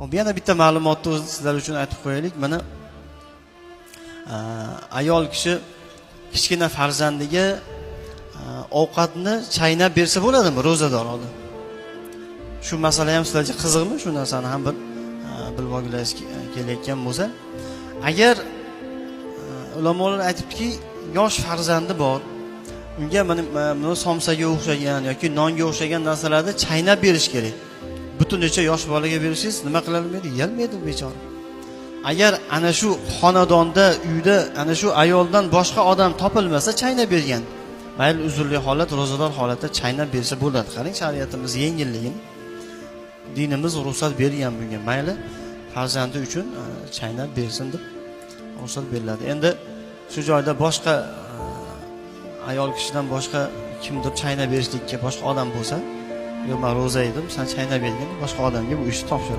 Hop, yana bitta ma'lumotni o'zi sizlar uchun aytib qo'yaylik. Mana ayol kishi kichkina farzandiga euh, ovqatni chaynab bersa bo'ladimi ro'zador odam? Shu masala ham sizlarga qiziqmi? Shu narsani ham bir uh, bilib olgingiz uh, kelayotgan bo'lsa, agar uh, ulamolar aytibdiki, yosh farzandi bor, unga mana mana somsaga o'xshagan yoki nonga o'xshagan narsalarni chaynab berish kerak. Butunicha yosh bolaga bersangiz nima qilolmaydi yeyolmaydi u bechora. Agar ana shu xonadonda uyda ana shu ayoldan boshqa odam topilmasa chaynab bergan. Mayli uzrli holat ro'zador holatda chaynab bersa bo'ladi. Qarang shariatimiz yengilligini. Dinimiz ruxsat bergan bunga. Mayli farzandi uchun e, chaynab bersin deb ruxsat beriladi. Endi shu joyda boshqa e, ayol kishidan boshqa kimdir chaynab berishlikka boshqa odam bo'lsa yo man ro'za edim san chaynab bergin boshqa odamga bu ishni topshir.